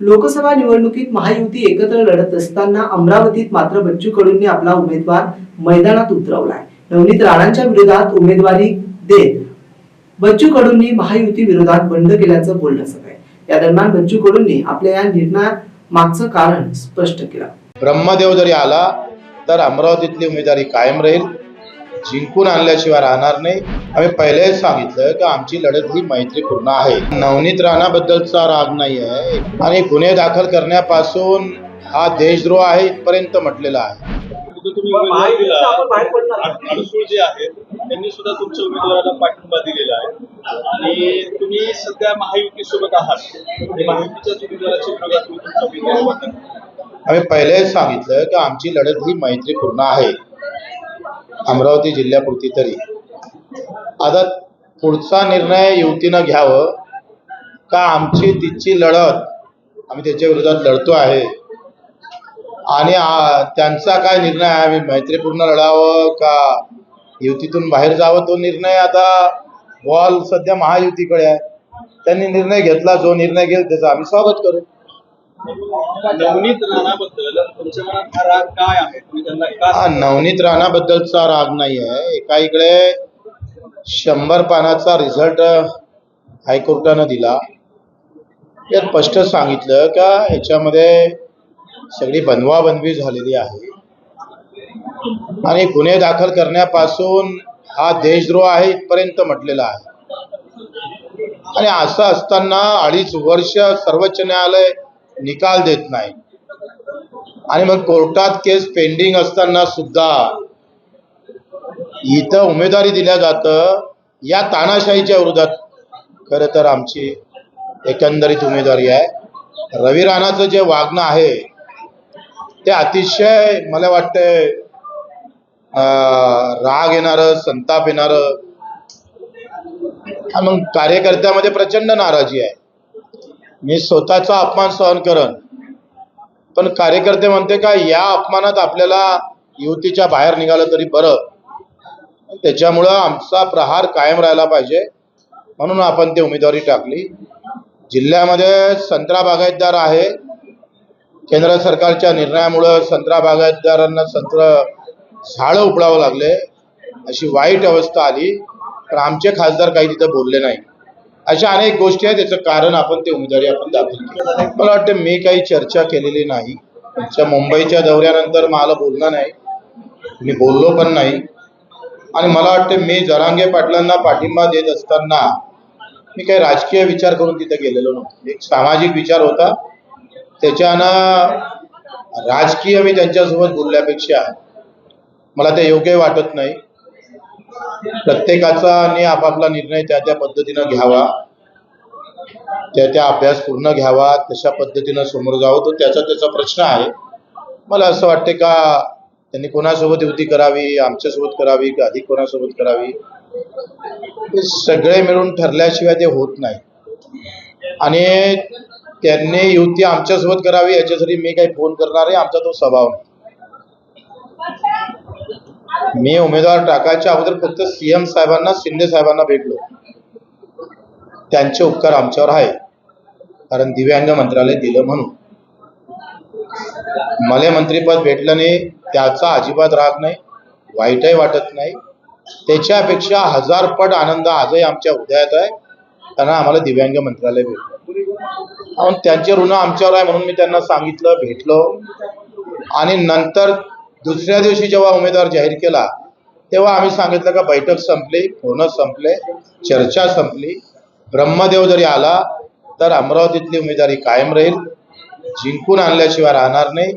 लोकसभा निवडणुकीत महायुती एकत्र लढत असताना अमरावतीत मात्र बच्चू कडूंनी आपला उमेदवार मैदानात उतरवलाय. नवनीत राणांच्या विरोधात उमेदवारी देत बच्चू कडूंनी महायुती विरोधात बंड केल्याचं बोलणं सगळं या दरम्यान बच्चू कडूंनी आपल्या या निर्णया मागचं कारण स्पष्ट केलं. ब्रह्मदेव जरी आला तर अमरावतीतली उमेदवारी कायम राहील. जिंकून आणल्याशिवाय राहणार नाही. आम्ही पहिलेच सांगितलं की आमची लढत ही मैत्रीपूर्ण आहे. नवनीत राणाबद्दलचा राग नाही आहे आणि गुन्हे दाखल करण्यापासून हा देशद्रोह आहे इथपर्यंत म्हटलेला आहे. जे आहेत त्यांनी सुद्धा तुमच्या उमेदवाराला पाठिंबा दिलेला आहे. आणि तुम्ही सध्या आहात. महायुतीच्याच उमेदवाराच्या विरोधात तुमचा उमेदवार पाठिंबा आम्ही पहिलेच सांगितलं की आमची लढत ही मैत्रीपूर्ण आहे. अमरावती जिल्ह्यापुरती तरी. आता पुढचा निर्णय युवतीनं घ्यावं का आमची तिची लढत आम्ही त्याच्या विरोधात लढतो आहे? आणि त्यांचा काय निर्णय आहे? आम्ही मैत्रीपूर्ण लढावं का युतीतून बाहेर जावं? तो निर्णय आता बॉल सध्या महायुतीकडे आहे. त्यांनी निर्णय घेतला जो निर्णय घेईल त्याचं आम्ही स्वागत करू. नवनीत राणाबद्दल तुमच्या मनात हा राग काय आहे? तुम्ही त्यांना का नवनीत राणाबद्दलचा राग नाही आहे. एका इकडे शंभर पानाचा रिझल्ट हायकोर्टानं दिला. यात स्पष्ट सांगितलं का याच्यामध्ये सगळी बनवाबनवी झालेली आहे. आणि गुन्हे दाखल करण्यापासून हा देशद्रोह आहे इथपर्यंत म्हटलेला आहे. आणि असं असताना अडीच वर्ष सर्वोच्च न्यायालय निकाल देत नाही. आणि मग कोर्टात केस पेंडिंग असताना सुद्धा इथं उमेदवारी दिल्या जातं या तानाशाहीच्या विरोधात. खरं तर आमची एकंदरीत उमेदवारी आहे. रवी राणाचं जे वागणं आहे ते अतिशय मला वाटतंय राग येणारं संताप येणारं मग कार्यकर्त्यामध्ये प्रचंड नाराजी आहे. मी स्वतःचा अपमान सहन करन. पण कार्यकर्ते म्हणते का या अपमानात आपल्याला युतीच्या बाहेर निघालं तरी बरं. त्याच्यामुळं आमचा प्रहार कायम राहिला पाहिजे. म्हणून आपण ते उमेदवारी टाकली. जिल्ह्यामध्ये संत्रा बागायतदार आहे. केंद्र सरकारच्या निर्णयामुळं संत्रा बागायतदारांना संत्र झाडं उपडावं लागले. अशी वाईट अवस्था आली. पण आमचे खासदार काही तिथं बोलले नाही. अशा अनेक गोष्टी आहेत त्याचं कारण आपण ते उमेदवारी आपण दाखल केली मला वाटतं मी काही चर्चा केलेली नाही. तुमच्या मुंबईच्या दौऱ्यानंतर मला बोलणं नाही. मी बोललो पण नाही. आणि मला वाटतं मी जरांगे पाटलांना पाठिंबा देत असताना मी काही राजकीय विचार करून तिथे गेलेलो नव्हतो. एक सामाजिक विचार होता. त्याच्यानं राजकीय मी त्यांच्यासोबत बोलल्यापेक्षा मला ते योग्य वाटत नाही. प्रत्येकाचा आपापला निर्णय त्या त्या पद्धतीनं घ्यावा. त्या त्या अभ्यास पूर्ण घ्यावा. तशा पद्धतीनं समोर जावं. तो त्याचा त्याचा प्रश्न आहे. मला असं वाटते का त्यांनी कोणासोबत युती करावी आमच्यासोबत करावी का अधिक कोणासोबत करावी? हे सगळे मिळून ठरल्याशिवाय ते होत नाही. आणि त्यांनी युती आमच्यासोबत करावी याच्यासाठी मी काही फोन करणार आहे. आमचा तो स्वभाव नाही. मी उमेदवार टाकायच्या अगोदर फक्त सीएम साहेबांना शिंदे साहेबांना भेटलो. त्यांचे उपकार आमच्यावर आहे. कारण दिव्यांग मंत्रालय दिलं म्हणून. मला मंत्रीपद भेटलं नाही त्याचा अजिबात राग नाही वाईटही वाटत नाही. त्याच्यापेक्षा हजार पट आनंद आजही आमच्या हृदयात आहे. त्यांना आम्हाला दिव्यांग मंत्रालय भेटलं. त्यांचे ऋण आमच्यावर आहे म्हणून मी त्यांना सांगितलं भेटलो. आणि नंतर दुसऱ्या दिवशी जेव्हा उमेदवार जाहीर केला तेव्हा आम्ही सांगितलं का बैठक संपली फोन संपले चर्चा संपली. ब्रह्मदेव जरी आला तर अमरावतीतली उमेदवारी कायम राहील. जिंकून आणल्याशिवाय राहणार नाही.